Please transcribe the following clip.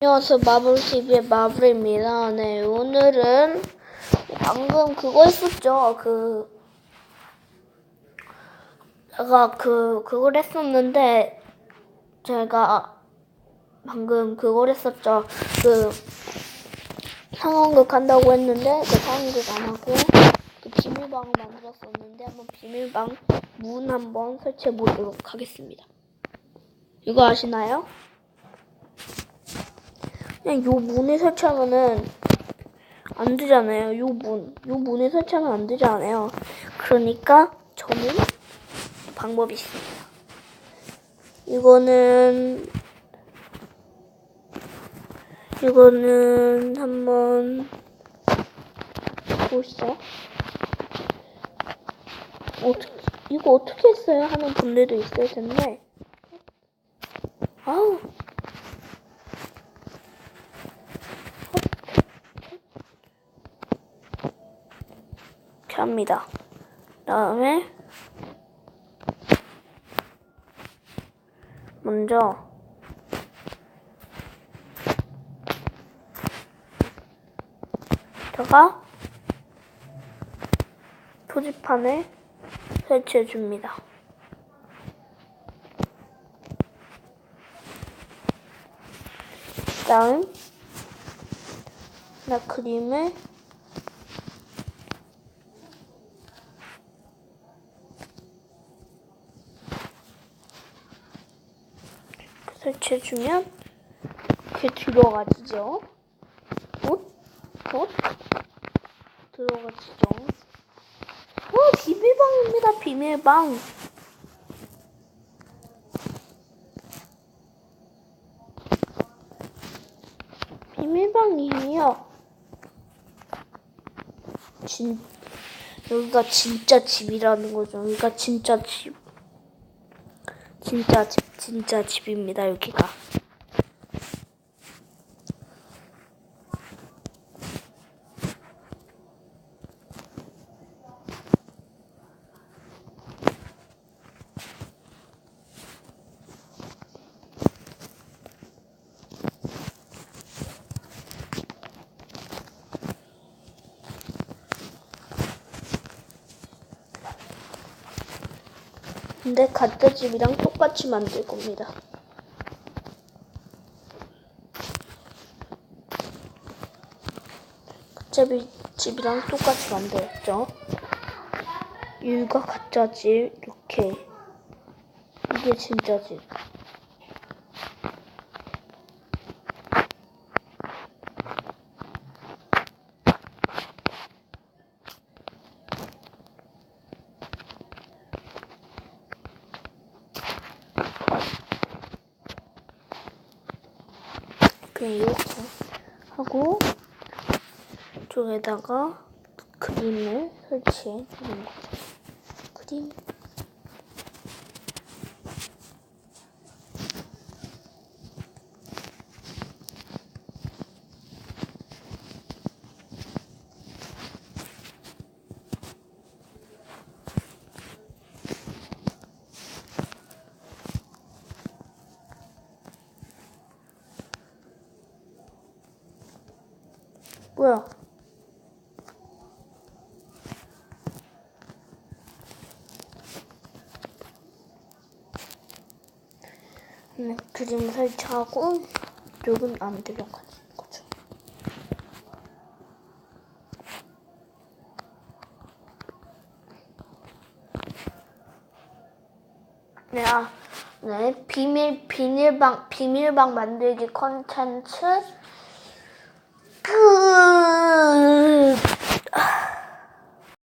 안녕하세요 마블TV의 마블입니다. 네 오늘은 방금 그거 했었죠. 그 제가 그 그걸 했었는데 제가 방금 그걸 했었죠. 그 상황극 한다고 했는데 그 상황극 안 하고 그 비밀방을 만들었었는데 한번 비밀방 문 한번 설치해 보도록 하겠습니다. 이거 아시나요? 그냥 요 문에 설치하면은 안 되잖아요. 요 문, 요 문에 설치하면 안 되잖아요. 그러니까 저는 방법이 있습니다. 이거는 이거는 한번 보시죠. 어떻게 이거 어떻게 했어요? 하는 분들도 있을 텐데. 아우 합니다. 다음에 먼저 제가 표지판을 설치해 줍니다. 다음 나 그림을 설치해주면 이렇게 들어가지죠. 옷? 옷? 들어가지죠. 어, 비밀방입니다, 비밀방. 비밀방이에요. 진, 여기가 진짜 집이라는 거죠. 여기가 진짜 집. 진짜 집, 진짜 집입니다, 여기가. 근데 가짜 집이랑 똑같이 만들 겁니다. 가짜 비- 집이랑 똑같이 만들었죠. 여기가 가짜 집, 이렇게. 이게 진짜 집. 그냥 이렇게 하고 쪽에다가 그림을 설치해 주는 거죠. 그림. 뭐야? 네, 그림 설치하고 이쪽은 안 들어가는 거죠. 네, 아, 네, 비밀 비밀방 비밀방 만들기 컨텐츠 哥